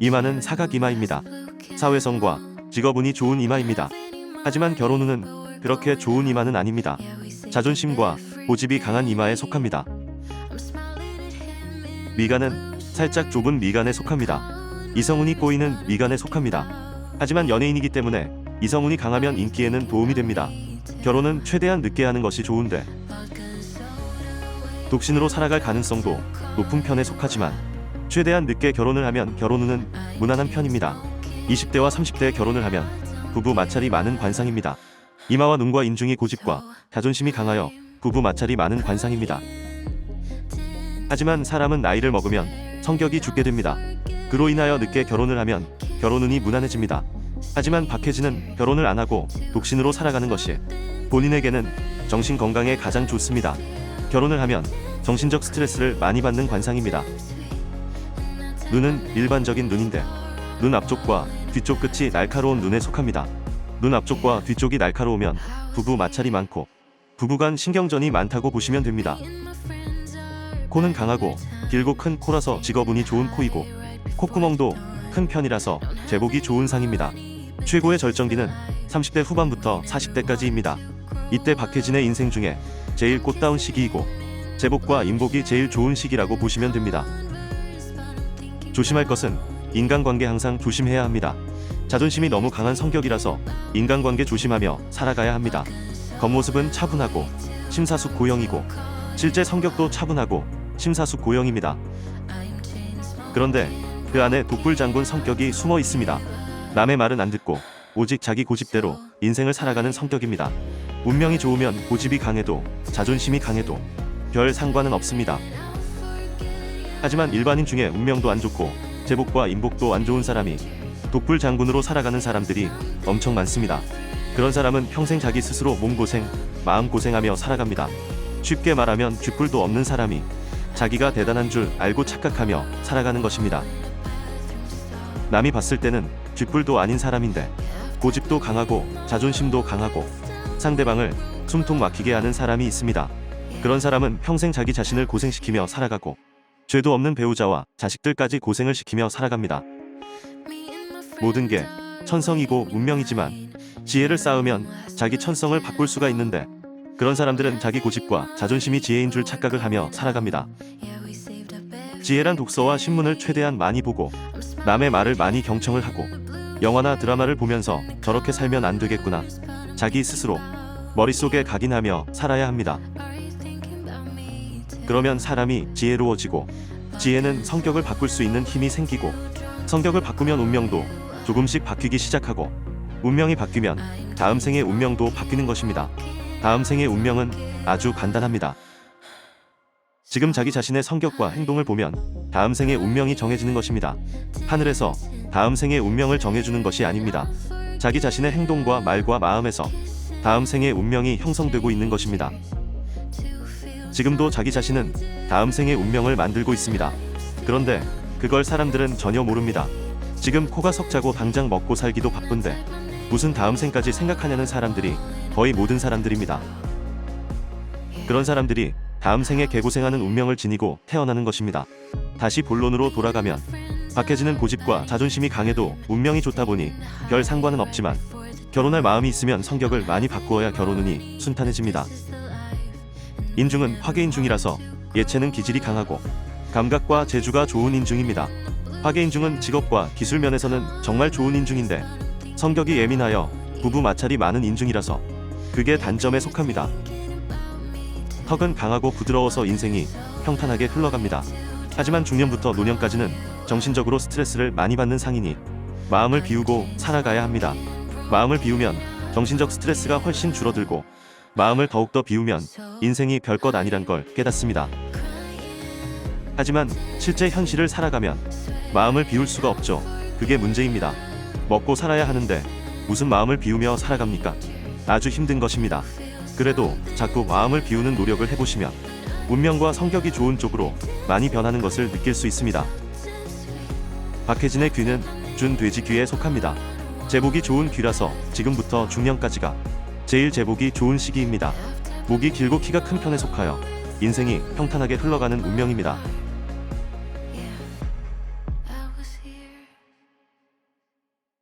이마는 사각 이마입니다. 사회성과 직업운이 좋은 이마입니다. 하지만 결혼 후는 그렇게 좋은 이마는 아닙니다. 자존심과 고집이 강한 이마에 속합니다. 미간은 살짝 좁은 미간에 속합니다. 이성운이 꼬이는 미간에 속합니다. 하지만 연예인이기 때문에 이성운이 강하면 인기에는 도움이 됩니다. 결혼은 최대한 늦게 하는 것이 좋은데 독신으로 살아갈 가능성도 높은 편에 속하지만 최대한 늦게 결혼을 하면 결혼 후는 무난한 편입니다. 20대와 30대에 결혼을 하면 부부 마찰이 많은 관상입니다. 이마와 눈과 인중이 고집과 자존심이 강하여 부부 마찰이 많은 관상입니다. 하지만 사람은 나이를 먹으면 성격이 죽게 됩니다. 그로 인하여 늦게 결혼을 하면 결혼 운이 무난해집니다. 하지만 박혜진은 결혼을 안 하고 독신으로 살아가는 것이 본인에게는 정신 건강에 가장 좋습니다. 결혼을 하면 정신적 스트레스를 많이 받는 관상입니다. 눈은 일반적인 눈인데 눈 앞쪽과 뒤쪽 끝이 날카로운 눈에 속합니다. 눈 앞쪽과 뒤쪽이 날카로우면 부부 마찰이 많고 부부 간 신경전이 많다고 보시면 됩니다. 코는 강하고 길고 큰 코라서 직업운이 좋은 코이고 콧구멍도 큰 편이라서 제복이 좋은 상입니다. 최고의 절정기는 30대 후반부터 40대까지입니다. 이때 박혜진의 인생 중에 제일 꽃다운 시기이고 제복과 인복이 제일 좋은 시기라고 보시면 됩니다. 조심할 것은 인간관계 항상 조심해야 합니다. 자존심이 너무 강한 성격이라서 인간관계 조심하며 살아가야 합니다. 겉모습은 차분하고 심사숙 고형이고 실제 성격도 차분하고 심사숙 고형입니다. 그런데 그 안에 독불 장군 성격이 숨어 있습니다. 남의 말은 안 듣고 오직 자기 고집대로 인생을 살아가는 성격입니다. 운명이 좋으면 고집이 강해도 자존심이 강해도 별 상관은 없습니다. 하지만 일반인 중에 운명도 안 좋고 제복과 인복도 안 좋은 사람이 독불 장군으로 살아가는 사람들이 엄청 많습니다. 그런 사람은 평생 자기 스스로 몸고생, 마음고생하며 살아갑니다. 쉽게 말하면 쥐뿔도 없는 사람이 자기가 대단한 줄 알고 착각하며 살아가는 것입니다. 남이 봤을 때는 쥐뿔도 아닌 사람인데 고집도 강하고 자존심도 강하고 상대방을 숨통 막히게 하는 사람이 있습니다. 그런 사람은 평생 자기 자신을 고생시키며 살아가고 죄도 없는 배우자와 자식들까지 고생을 시키며 살아갑니다. 모든 게 천성이고 운명이지만 지혜를 쌓으면 자기 천성을 바꿀 수가 있는데 그런 사람들은 자기 고집과 자존심이 지혜인 줄 착각을 하며 살아갑니다. 지혜란 독서와 신문을 최대한 많이 보고 남의 말을 많이 경청을 하고 영화나 드라마를 보면서 저렇게 살면 안 되겠구나 자기 스스로 머릿속에 각인하며 살아야 합니다. 그러면 사람이 지혜로워지고 지혜는 성격을 바꿀 수 있는 힘이 생기고 성격을 바꾸면 운명도 조금씩 바뀌기 시작하고 운명이 바뀌면 다음 생의 운명도 바뀌는 것입니다. 다음 생의 운명은 아주 간단합니다. 지금 자기 자신의 성격과 행동을 보면 다음 생의 운명이 정해지는 것입니다. 하늘에서 다음 생의 운명을 정해주는 것이 아닙니다. 자기 자신의 행동과 말과 마음에서 다음 생의 운명이 형성되고 있는 것입니다. 지금도 자기 자신은 다음 생의 운명을 만들고 있습니다. 그런데 그걸 사람들은 전혀 모릅니다. 지금 코가 석자고 당장 먹고 살기도 바쁜데 무슨 다음 생까지 생각하냐는 사람들이 거의 모든 사람들입니다. 그런 사람들이 다음 생에 개고생하는 운명을 지니고 태어나는 것입니다. 다시 본론으로 돌아가면 박해진은 고집과 자존심이 강해도 운명이 좋다 보니 별 상관은 없지만 결혼할 마음이 있으면 성격을 많이 바꾸어야 결혼운이 순탄해집니다. 인중은 화계인중이라서 예체능 기질이 강하고 감각과 재주가 좋은 인중입니다. 화계인중은 직업과 기술 면에서는 정말 좋은 인중인데 성격이 예민하여 부부 마찰이 많은 인중이라서 그게 단점에 속합니다. 턱은 강하고 부드러워서 인생이 평탄하게 흘러갑니다. 하지만 중년부터 노년까지는 정신적으로 스트레스를 많이 받는 상이니 마음을 비우고 살아가야 합니다. 마음을 비우면 정신적 스트레스가 훨씬 줄어들고 마음을 더욱더 비우면 인생이 별것 아니란 걸 깨닫습니다. 하지만 실제 현실을 살아가면 마음을 비울 수가 없죠. 그게 문제입니다. 먹고 살아야 하는데 무슨 마음을 비우며 살아갑니까? 아주 힘든 것입니다. 그래도 자꾸 마음을 비우는 노력을 해보시면 운명과 성격이 좋은 쪽으로 많이 변하는 것을 느낄 수 있습니다. 박혜진의 귀는 준 돼지 귀에 속합니다. 제복이 좋은 귀라서 지금부터 중년까지가 제일 제복이 좋은 시기입니다. 목이 길고 키가 큰 편에 속하여 인생이 평탄하게 흘러가는 운명입니다.